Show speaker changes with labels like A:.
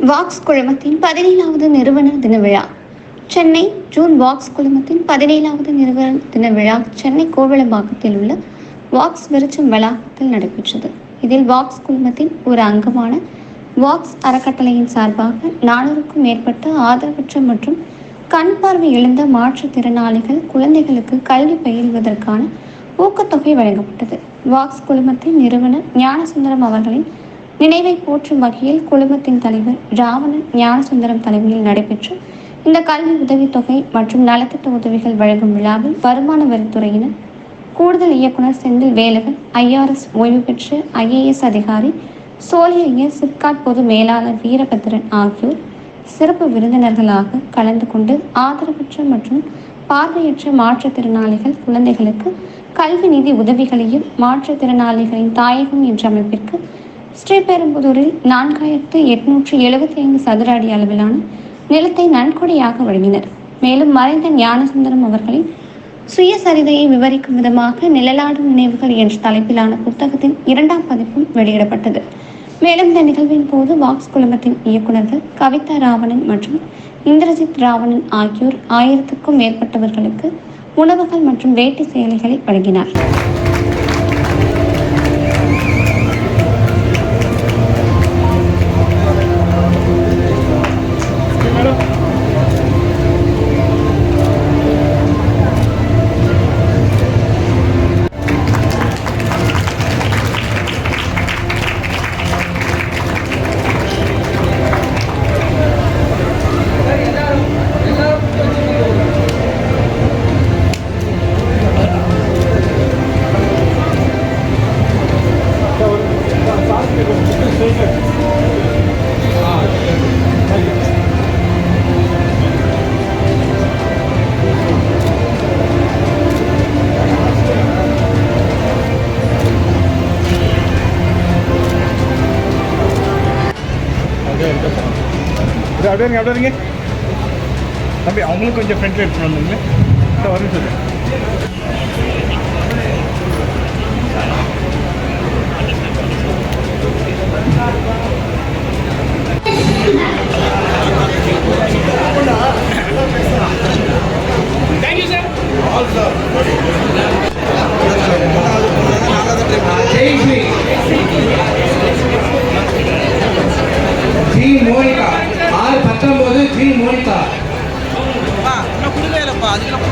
A: Walks குழுமத்தின் பதினேழாவது நிறுவன தின விழா. சென்னை ஜூன் வாக்ஸ் குழுமத்தின் பதினேழாவது நிறுவன தின விழா சென்னை கோவளம்பாக்கத்தில் உள்ள வாக்ஸ் விருச்சம் வளாகத்தில் நடைபெற்றது. இதில் வாக்ஸ் குழுமத்தின் ஒரு அங்கமான வாக்ஸ் அறக்கட்டளையின் சார்பாக நானூறுக்கும் மேற்பட்ட ஆதரவற்ற மற்றும் கண் பார்வை இழந்த மாற்றுத்திறனாளிகள் குழந்தைகளுக்கு கல்வி பயில்வதற்கான ஊக்கத்தொகை வழங்கப்பட்டது. வாக்ஸ் குழுமத்தின் நிறுவனர் ஞானசுந்தரம் அவர்களின் நினைவை போற்றும் வகையில் குழுமத்தின் தலைவர் ராவணன் ஞானசுந்தரம் தலைமையில் நடைபெற்ற இந்த கல்வி உதவித்தொகை மற்றும் நலத்திட்ட உதவிகள் வழங்கும் விழாவில் வருமான வரித்துறையினர் கூடுதல் இயக்குனர் செந்தில் வேலகன் ஐஆர்எஸ் ஓய்வு பெற்ற ஐஏஎஸ் அதிகாரி சோழியர் சிப்காட் பொது மேலாளர் வீரபத்ரன் ஆகியோர் சிறப்பு விருந்தினர்களாக கலந்து கொண்டு ஆதரவற்ற மற்றும் பார்வையற்ற மாற்றுத்திறனாளிகள் குழந்தைகளுக்கு கல்வி நிதி உதவிகளையும் மாற்றுத்திறனாளிகளின் தாயகம் என்ற அமைப்பிற்கு ஸ்ரீபெரும்புதூரில் நான்காயிரத்து எட்நூற்று எழுபத்தி ஐந்து சதுர அடி அளவிலான நிலத்தை நன்கொடையாக வழங்கினர். மேலும் மறைந்த ஞானசுந்தரம் அவர்களின் சுயசரிதையை விவரிக்கும் விதமாக நிழலாடும் நினைவுகள் என்ற தலைப்பிலான புத்தகத்தின் இரண்டாம் பதிப்பும் வெளியிடப்பட்டது. மேலும் இந்த நிகழ்வின் போது வாக்ஸ் குழுமத்தின் இயக்குநர்கள் கவிதா ராவணன் மற்றும் இந்திரஜித் ராவணன் ஆகியோர் ஆயிரத்துக்கும் மேற்பட்டவர்களுக்கு உணவுகள் மற்றும் வேட்டி சேலைகளை வழங்கினார்
B: இது அப்படியே இருங்க அப்படியே இருங்க தம்பி அவங்களும் கொஞ்சம் ஃப்ரெண்ட்ல எடுத்துட்டு வந்துருங்க வரும் சொல்லு ஜெய்ஸ்ரீ ஜி மோனிகா ஆறு பத்தொன்பது ஜி மோனிகா அதுக்கெல்லாம்